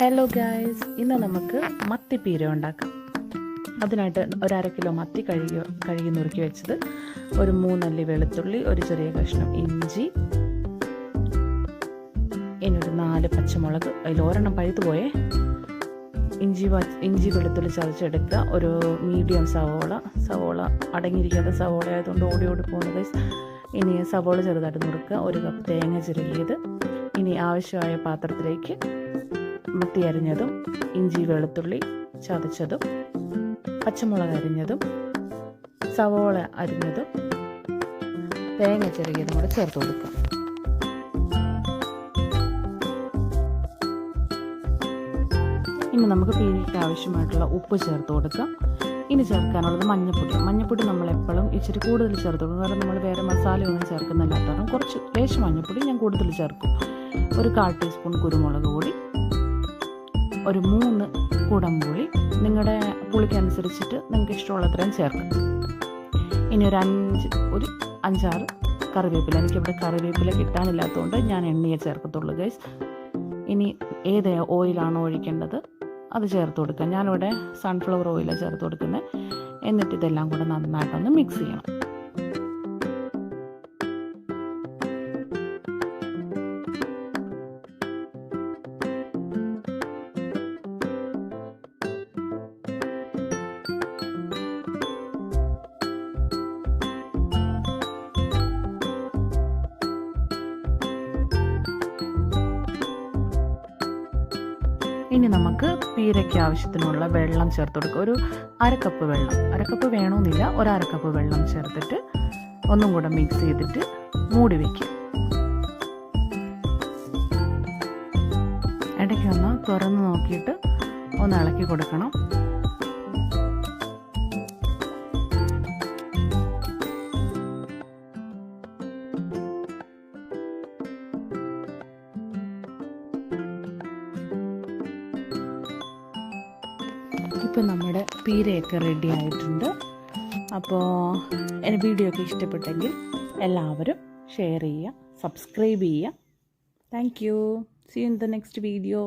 Hello guys ഇന്ന് നമുക്ക് മത്തിപ്പീര ഉണ്ടാക്കാം. അതിനായിട്ട് ഒരു അര കിലോ മത്തി കഴുകി കഴുകി നുറുക്കി വെച്ചത് ഒരു മൂന്നല്ലി വെളുത്തുള്ളി ഒരു ചെറിയ കഷ്ണം ഇഞ്ചി ഇനി ഒരു നാല് പച്ചമുളക് അതിൽ ഒരെണ്ണം പഴുത്തു പോയേ. ഇഞ്ചി ഇഞ്ചി വെളുത്തുള്ളി ചതച്ചെടുക്കുക. ഒരു മീഡിയം സവോള സവോള അടങ്ങിയിരിക്കാത്ത സവോള ആയതുകൊണ്ട് ഓടി ഓടി പോകുന്നത് ഇനി സവോള ചെറുതായിട്ട് നുറുക്കുക. ഒരു കപ്പ് തേങ്ങ ചിരകിയത്. ഇനി ആവശ്യമായ പാത്രത്തിലേക്ക് മത്തി അരിഞ്ഞതും ഇഞ്ചി വെളുത്തുള്ളി ചതച്ചതും പച്ചമുളക് അരിഞ്ഞതും സവോള അരിഞ്ഞതും തേങ്ങ ചെറുകിയതും കൂടെ ചേർത്ത് കൊടുക്കുക ഇനി നമുക്ക് പീരിക്ക് ആവശ്യമായിട്ടുള്ള ഉപ്പ് ചേർത്ത് കൊടുക്കാം. ഇനി ചേർക്കാനുള്ളത് മഞ്ഞപ്പൊടി. മഞ്ഞപ്പൊടി നമ്മൾ എപ്പോഴും ഇച്ചിരി കൂടുതൽ ചേർത്ത് കൊടുക്കും. കാരണം നമ്മൾ വേറെ മസാലയൊന്നും ചേർക്കുന്നില്ലാത്ത കാരണം കുറച്ച് ലേശം മഞ്ഞപ്പൊടി ഞാൻ കൂടുതൽ ചേർക്കും. ഒരു കാൽ ടീസ്പൂൺ കുരുമുളക് പൊടി ഒരു മൂന്ന് കുടംപുളി നിങ്ങളുടെ പുളിക്കനുസരിച്ചിട്ട് നിങ്ങൾക്ക് ഇഷ്ടമുള്ളത്രയും ചേർക്കാം. ഇനി ഒരു അഞ്ച് ഒരു അഞ്ചാറ് കറിവേപ്പില. എനിക്കിവിടെ കറിവേപ്പില കിട്ടാനില്ലാത്തതുകൊണ്ട് ഞാൻ എണ്ണയെ ചേർക്കത്തുള്ളൂ ഗൈസ്. ഇനി ഏത് ഓയിലാണോ ഒഴിക്കേണ്ടത് അത് ചേർത്ത് കൊടുക്കുക ഞാനിവിടെ സൺഫ്ലവർ ഓയിലാണ് ചേർത്ത് കൊടുക്കുന്നത് എന്നിട്ട് ഇതെല്ലാം കൂടെ നന്നായിട്ടൊന്ന് മിക്സ് ചെയ്യണം. ഇനി നമുക്ക് പീരയ്ക്ക് ആവശ്യത്തിനുള്ള വെള്ളം ചേർത്ത് കൊടുക്കുക ഒരു അരക്കപ്പ് വെള്ളം. അരക്കപ്പ് വേണമെന്നില്ല ഒരു അരക്കപ്പ് വെള്ളം ചേർത്തിട്ട് ഒന്നും കൂടെ മിക്സ് ചെയ്തിട്ട് മൂടി വയ്ക്കുക ഇടയ്ക്കൊന്ന് തുറന്ന് നോക്കിയിട്ട് ഒന്ന് ഇളക്കി കൊടുക്കണം. ഇപ്പം നമ്മുടെ പീരയൊക്കെ റെഡി ആയിട്ടുണ്ട്. അപ്പോൾ എന്റെ വീഡിയോ ഒക്കെ ഇഷ്ടപ്പെട്ടെങ്കിൽ എല്ലാവരും ഷെയർ ചെയ്യുക സബ്സ്ക്രൈബ് ചെയ്യുക. Thank you see in the next video